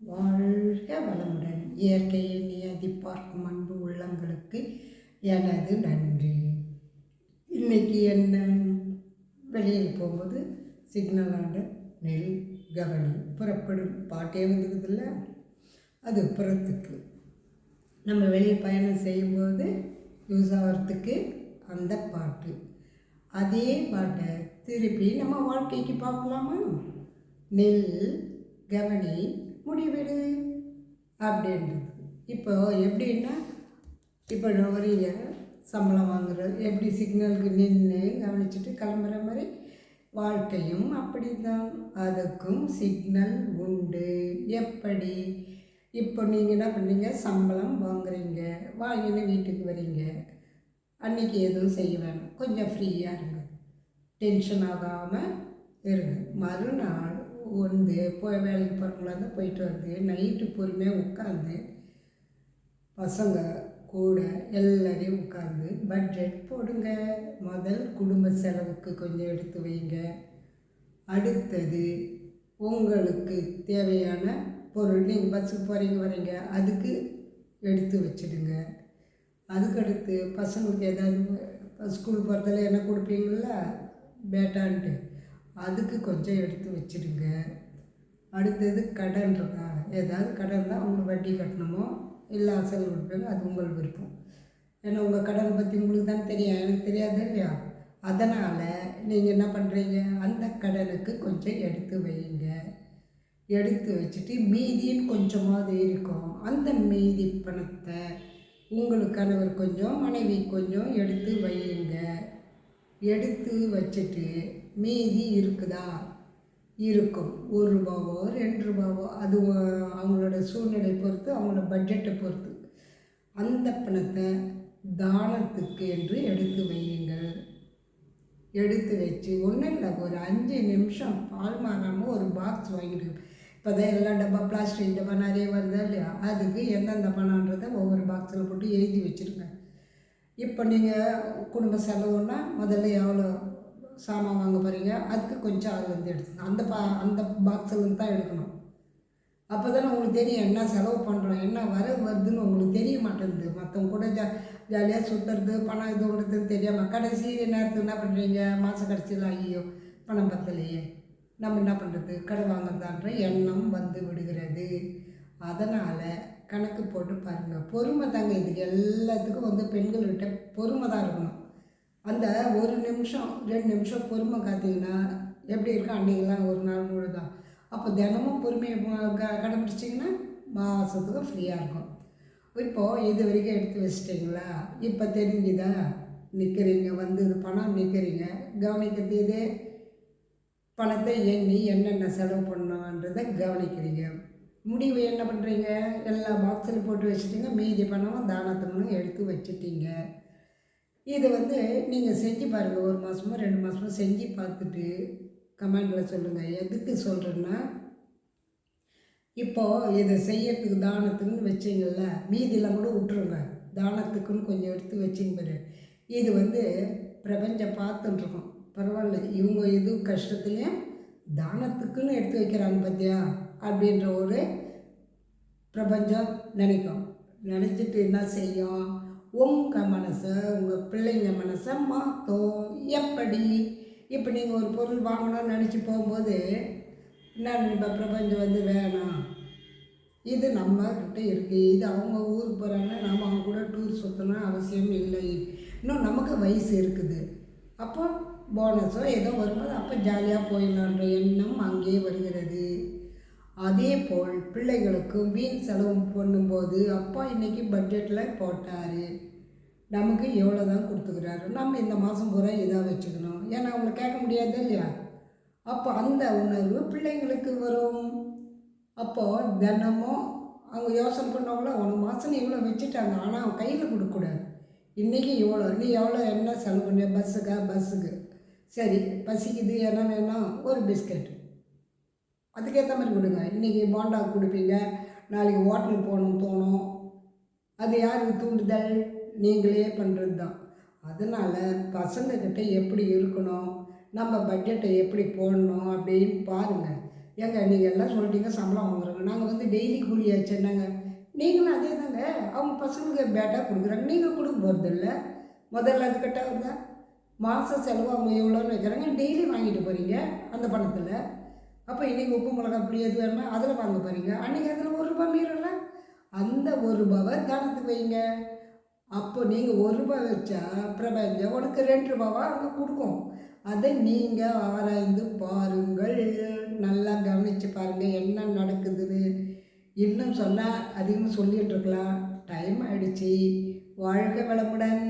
வாழ்க வளமுடன். இயற்கையை நியதி பார்க்கும் அன்பு உள்ளங்களுக்கு எனது நன்றி. இன்னைக்கு என்ன? வெளியில் போகும்போது சிக்னல் ஆண்ட நெல் கவனி புறப்படும் பாட்டே வந்துக்குதுல்ல? அது புறத்துக்கு. நம்ம வெளியே பயணம் செய்யும்போது யூஸ் ஆகிறதுக்கு அந்த பாட்டு. அதே பாட்டை திருப்பி நம்ம வாழ்க்கைக்கு பார்க்கலாமா? நெல் கவனி முடிவெடு அப்படின்றது. இப்போ எப்படின்னா இப்போ வரீங்க சம்பளம் வாங்குறது எப்படி சிக்னலுக்கு நின்று கவனிச்சுட்டு கிளம்புற மாதிரி வாழ்க்கையும் அப்படி தான் அதுக்கும் சிக்னல் உண்டு. எப்படி? இப்போ நீங்கள் என்ன பண்ணீங்க? சம்பளம் வாங்குறீங்க. வாங்கின்னு வீட்டுக்கு வரீங்க? அன்றைக்கி எதுவும் செய்ய வேணாம். கொஞ்சம் ஃப்ரீயாக இருங்க. டென்ஷன் ஆகாமல் இருங்க. மறுநாள் வந்து போய் வேலைக்கு போகிறவங்களா இருந்தால் போயிட்டு வந்து நைட்டு பொறுமையாக உட்காந்து பசங்க கூட எல்லாரையும் உட்காந்து பட்ஜெட் போடுங்க. முதல் குடும்ப செலவுக்கு கொஞ்சம் எடுத்து வைங்க. அடுத்தது உங்களுக்கு தேவையான பொருள் நீங்கள் பஸ்ஸுக்கு போகிறீங்க வரீங்க அதுக்கு எடுத்து வச்சிடுங்க. அதுக்கடுத்து பசங்களுக்கு ஏதாவது ஸ்கூல் போகிறதுல என்ன கொடுப்பீங்களா பேட்டான்ட்டு. அதுக்கு கொஞ்சம் எடுத்து வச்சிடுங்க. அடுத்தது கடன் இருக்கா ஏதாவது கடன் தான் உங்களுக்கு வட்டி கட்டணுமோ? இல்லை அசல் கொடுப்பீங்க அது உங்கள் விருப்பம். ஏன்னா உங்கள் கடனை பற்றி உங்களுக்கு தான் தெரியும். எனக்கு தெரியாது இல்லையா? அதனால் நீங்கள் என்ன பண்ணுறீங்க அந்த கடனுக்கு கொஞ்சம் எடுத்து வைங்க. எடுத்து வச்சுட்டு மீதின்னு கொஞ்சமாவது இருக்கும். அந்த மீதி பணத்தை உங்களுக்கு கணவர் கொஞ்சம் மனைவி கொஞ்சம் எடுத்து வையுங்க எடுத்து வச்சுட்டு மீதி இருக்குதா? இருக்கும். ஒரு ரூபாவோ ரெண்டு ரூபாவோ அது அவங்களோட சூழ்நிலை பொறுத்து அவங்களோட பட்ஜெட்டை பொறுத்து. அந்த பணத்தை தானத்துக்கு என்று எடுத்து வையுங்கள். எடுத்து வச்சு ஒன்றும் இல்லை. ஒரு அஞ்சு நிமிஷம் பால் மாறாமல் ஒரு பாக்ஸ் வாங்கிட்டு இப்போ தான் எல்லா டப்பா பிளாஸ்டிக் டப்பா நிறைய வருதா இல்லையா? அதுக்கு எந்தெந்த பணன்றதை ஒவ்வொரு பாக்ஸில் போட்டு எழுதி வச்சுருங்க. இப்போ நீங்கள் குடும்ப செலவுன்னா முதல்ல எவ்வளோ சாமான் வாங்க போகிறீங்க அதுக்கு கொஞ்சம் அதுலேருந்து எடுத்துக்கணும். அந்த பா அந்த பாக்ஸ்லேருந்து தான் எடுக்கணும். அப்போ தானே உங்களுக்கு தெரியும் என்ன செலவு பண்ணுறோம் என்ன வர வருதுன்னு உங்களுக்கு தெரிய மாட்டேங்குது மற்றவங்க கூட ஜா ஜாலியாக சுற்றுறது பணம் இது பண்ணுறதுன்னு தெரியாமல் கடைசி நேரத்துக்கு என்ன பண்ணுறீங்க மாத கடைசியில் ஐயோ பணம் பத்தலையே. நம்ம என்ன பண்ணுறது கடன் வாங்குறதான்ற எண்ணம் வந்து விடுகிறது. அதனால் கணக்கு போட்டு பாருங்கள் பொறுமை தாங்க இதுக்கு எல்லாத்துக்கும் வந்து பெண்கள்கிட்ட பொறுமை தான் இருக்கணும். அந்த ஒரு நிமிஷம் ரெண்டு நிமிஷம் பொறுமை காத்தீங்கன்னா எப்படி இருக்கும்? அன்றைக்கெல்லாம் ஒரு நாள் முழுதான் அப்போ தினமும் பொறுமையை கடைபிடிச்சிங்கன்னா க கடைப்பிடிச்சிங்கன்னா மாதத்துக்கு ஃப்ரீயாக இருக்கும். இப்போது இது வரைக்கும் எடுத்து வச்சிட்டிங்களா? இப்போ தெரிஞ்சுதா? நிற்கிறீங்க வந்து இது பணம் நிற்கிறீங்க கவனிக்கிறது இதே பணத்தை எண்ணி என்னென்ன செலவு பண்ணணுன்றதை கவனிக்கிறீங்க. முடிவு என்ன பண்ணுறீங்க எல்லா பாக்ஸில் போட்டு வச்சுட்டிங்க. மீதி பணமும் தானத்தமும் எடுத்து வச்சுட்டீங்க. இது வந்து நீங்கள் செஞ்சு பாருங்கள் ஒரு மாதமோ ரெண்டு மாதமோ செஞ்சு பார்த்துட்டு கமெண்டில் சொல்லுங்கள் எதுக்கு சொல்கிறேன்னா இப்போது இதை செய்யறதுக்கு தானத்துக்குன்னு வச்சிங்கல்ல மீதியெல்லாம் கூட விட்டுருங்க. தானத்துக்குன்னு கொஞ்சம் எடுத்து வச்சிங்க பாரு. இது வந்து பிரபஞ்சம் பார்த்துட்டுருக்கோம் பரவாயில்ல. இவங்க இது கஷ்டத்துலேயும் தானத்துக்குன்னு எடுத்து வைக்கிறாங்க பார்த்தியா அப்படின்ற ஒரு பிரபஞ்சம் நினைக்கும். நினச்சிட்டு என்ன செய்யும்? உங்கள் மனசை உங்கள் பிள்ளைங்க மனசை மாற்றும் எப்படி? இப்போ நீங்கள் ஒரு பொருள் வாங்கணும்னு நினச்சி போகும்போது என்ன நினைப்பா? பிரபஞ்சம் வந்து வேணாம் இது நம்ம இருக்குது இது அவங்க ஊருக்கு போகிறாங்கன்னா நம்ம அவங்க கூட டூர் சுற்றணும் அவசியம் இல்லை. இன்னும் நமக்கு வயசு இருக்குது. அப்போ போனஸோ ஏதோ வரும்போது அப்போ ஜாலியாக போயிடலான்ற எண்ணம் அங்கேயே வருகிறது. அதே போல் பிள்ளைகளுக்கும் வீண் செலவு பண்ணும்போது அப்பா இன்றைக்கி பட்ஜெட்டில் போட்டார். நமக்கு எவ்வளோ தான் கொடுத்துக்கிறாரு? நம்ம இந்த மாதம் பூரா இதாக வச்சுக்கணும். ஏன்னா அவங்கள கேட்க முடியாது இல்லையா? அப்போ அந்த உணர்வு பிள்ளைங்களுக்கு வரும். அப்போது தினமும் அவங்க யோசனை பண்ணவங்கள ஒரு மாதம் இவ்வளோ வச்சுட்டாங்க. ஆனால் அவன் கையில் கொடுக்கக்கூடாது. இன்றைக்கி இவ்வளோ நீ எவ்வளோ என்ன செலவு பண்ண பஸ்ஸுக்கா? பஸ்ஸுக்கு. சரி பசிக்குது என்ன வேணும்? ஒரு பிஸ்கட் அதுக்கேற்ற மாதிரி கொடுங்க இன்றைக்கி போண்டா கொடுப்பீங்க நாளைக்கு ஹோட்டலுக்கு போகணும்னு தோணும். அது யாருக்கு தூண்டுதல்? நீங்களே பண்ணுறது தான் அதனால் பசங்கக்கிட்ட எப்படி இருக்கணும் நம்ம பட்ஜெட்டை எப்படி போடணும் அப்படின்னு பாருங்கள் ஏங்க நீங்கள் எல்லாம் சொல்லிட்டீங்க சம்பளம் வாங்குறாங்க நாங்கள் வந்து டெய்லி கூலியாச்சு என்னங்க நீங்களும் அதே தாங்க அவங்க பசங்களுக்கு பேட்டாக கொடுக்குறாங்க. நீங்கள் கொடுக்க போகிறதில்ல முதல்ல அது கட்டாகுதா மாத செலவு அவங்க எவ்வளோன்னு வைக்கிறாங்க. டெய்லி வாங்கிட்டு போகிறீங்க அந்த பணத்தில். அப்போ இன்றைக்கி உப்பு மிளகா அப்படி எது வேணுமா அதில் வாங்க போகிறீங்க அன்றைக்கி அதில் ஒரு ரூபாய் மீறல அந்த ஒரு ரூபாவை தானத்துக்கு வைங்க. அப்போ நீங்கள் ஒரு ரூபாய் வச்சா பிரபஞ்சம் உனக்கு ரெண்டு ரூபாவா அங்கே கொடுக்கும். அதை நீங்கள் ஆராய்ந்து பாருங்கள். நல்லா கவனித்து பாருங்கள் என்ன நடக்குதுன்னு. இன்னும் சொன்னால் அதிகமாக சொல்லிகிட்டு இருக்கலாம். டைம் ஆகிடுச்சி வாழ்க வளமுடன்.